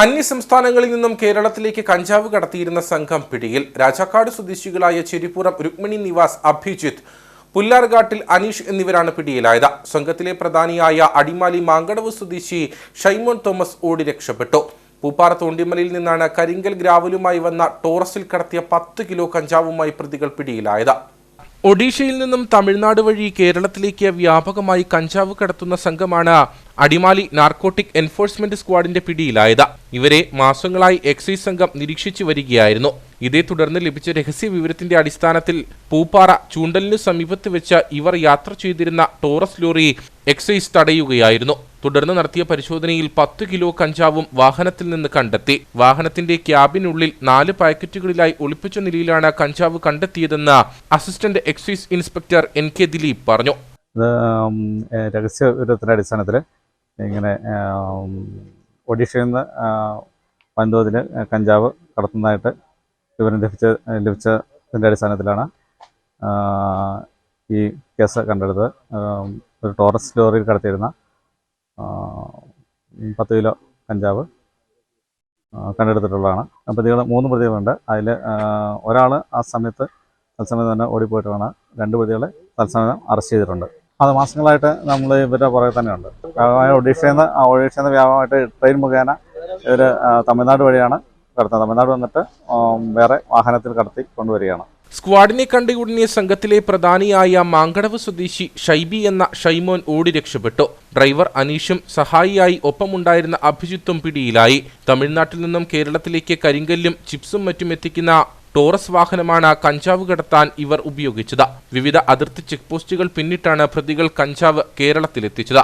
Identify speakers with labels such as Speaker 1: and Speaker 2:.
Speaker 1: അന്യസംസ്ഥാനങ്ങളിൽ നിന്നും കേരളത്തിലേക്ക് കഞ്ചാവ് കടത്തിയിരുന്ന സംഘം പിടിയിൽ. രാജാക്കാട് സ്വദേശികളായ ചെരിപ്പുറം രുക്മിണി നിവാസ് അഭിജിത്ത് പുല്ലാർഘാട്ടിൽ അനീഷ് എന്നിവരാണ് പിടിയിലായത്. സംഘത്തിലെ പ്രധാനിയായ അടിമാലി മാങ്കടവ് സ്വദേശി ഷൈമോൻ തോമസ് ഓടി രക്ഷപ്പെട്ടു. പൂപ്പാറ തോണ്ടിമലയിൽ നിന്നാണ് കരിങ്കൽ ഗ്രാവലുമായി വന്ന ടോറസിൽ കടത്തിയ പത്ത് കിലോ കഞ്ചാവുമായി പ്രതികൾ പിടിയിലായത്. ഒഡീഷയിൽ നിന്നും തമിഴ്നാട് വഴി കേരളത്തിലേക്ക് വ്യാപകമായി കഞ്ചാവ് കടത്തുന്ന സംഘമാണ് അടിമാലി നാർക്കോട്ടിക് എൻഫോഴ്സ്മെന്റ് സ്ക്വാഡിന്റെ പിടിയിലായത്. ഇവരെ മാസങ്ങളായി എക്സൈസ് സംഘം നിരീക്ഷിച്ചു വരികയായിരുന്നു. ഇതേ തുടർന്ന് ലഭിച്ച രഹസ്യ വിവരത്തിന്റെ അടിസ്ഥാനത്തിൽ പൂപ്പാറ ചൂണ്ടലിന് സമീപത്ത് വെച്ച് ഇവർ യാത്ര ചെയ്തിരുന്ന ടോറസ് ലോറി എക്സൈസ് തടയുകയായിരുന്നു. തുടർന്ന് നടത്തിയ പരിശോധനയിൽ പത്ത് കിലോ കഞ്ചാവും വാഹനത്തിൽ നിന്ന് കണ്ടെത്തി. വാഹനത്തിന്റെ ക്യാബിനുള്ളിൽ നാല് പാക്കറ്റുകളിലായി ഒളിപ്പിച്ച നിലയിലാണ് കഞ്ചാവ് കണ്ടെത്തിയതെന്ന് assistant excise inspector N K Dileep പറഞ്ഞു.
Speaker 2: രഹസ്യ വിവരത്തിന്റെ അടിസ്ഥാനത്തിൽ ഇങ്ങനെ ഒഡീഷയിൽ നിന്ന് വൻതോതിൽ കഞ്ചാവ് കടത്തുന്നതായിട്ട് വിവരം ലഭിച്ച ലഭിച്ചതിന്റെ അടിസ്ഥാനത്തിലാണ് ഈ കേസ് കണ്ടെടുത്തത്. ഒരു ടോറസ് ലോറിയിൽ കടത്തിയിരുന്ന പത്ത് കിലോ കഞ്ചാവ് കണ്ടെടുത്തിട്ടുള്ളതാണ്. പ്രതികൾ മൂന്ന് പ്രതികളുണ്ട്. അതിൽ ഒരാൾ ആ സമയത്ത് തത്സമയം തന്നെ ഓടിപ്പോയിട്ടാണ് രണ്ട് പ്രതികളെ തത്സമയം അറസ്റ്റ് ചെയ്തിട്ടുണ്ട്. അത് മാസങ്ങളായിട്ട് നമ്മൾ ഇവരുടെ പുറകെ തന്നെയുണ്ട്. ഒഡീഷയിൽ നിന്ന് ഒഡീഷയിൽ നിന്ന് വ്യാപകമായിട്ട് ട്രെയിൻ മുഖേന ഇവർ തമിഴ്നാട് വഴിയാണ് കടത്തുന്നത്. തമിഴ്നാട് വന്നിട്ട് വേറെ വാഹനത്തിൽ കടത്തി കൊണ്ടുവരികയാണ്.
Speaker 1: സ്ക്വാഡിനെ കണ്ടുകൂടിയ സംഘത്തിലെ പ്രധാനിയായ മാങ്കടവ് സ്വദേശി ഷൈബി എന്ന ഷൈമോൻ ഓടി രക്ഷപ്പെട്ടു. ഡ്രൈവർ അനീഷും സഹായിയായി ഒപ്പമുണ്ടായിരുന്ന അഭിജിത്തും പിടിയിലായി. തമിഴ്നാട്ടിൽ നിന്നും കേരളത്തിലേക്ക് കരിങ്കല്ലും ചിപ്സും മറ്റും എത്തിക്കുന്ന ടോറസ് വാഹനമാണ് കഞ്ചാവ് കടത്താൻ ഇവർ ഉപയോഗിച്ചത്. വിവിധ അതിർത്തി ചെക്ക് പോസ്റ്റുകൾ പിന്നിട്ടാണ് പ്രതികൾ കഞ്ചാവ് കേരളത്തിലെത്തിച്ചത്.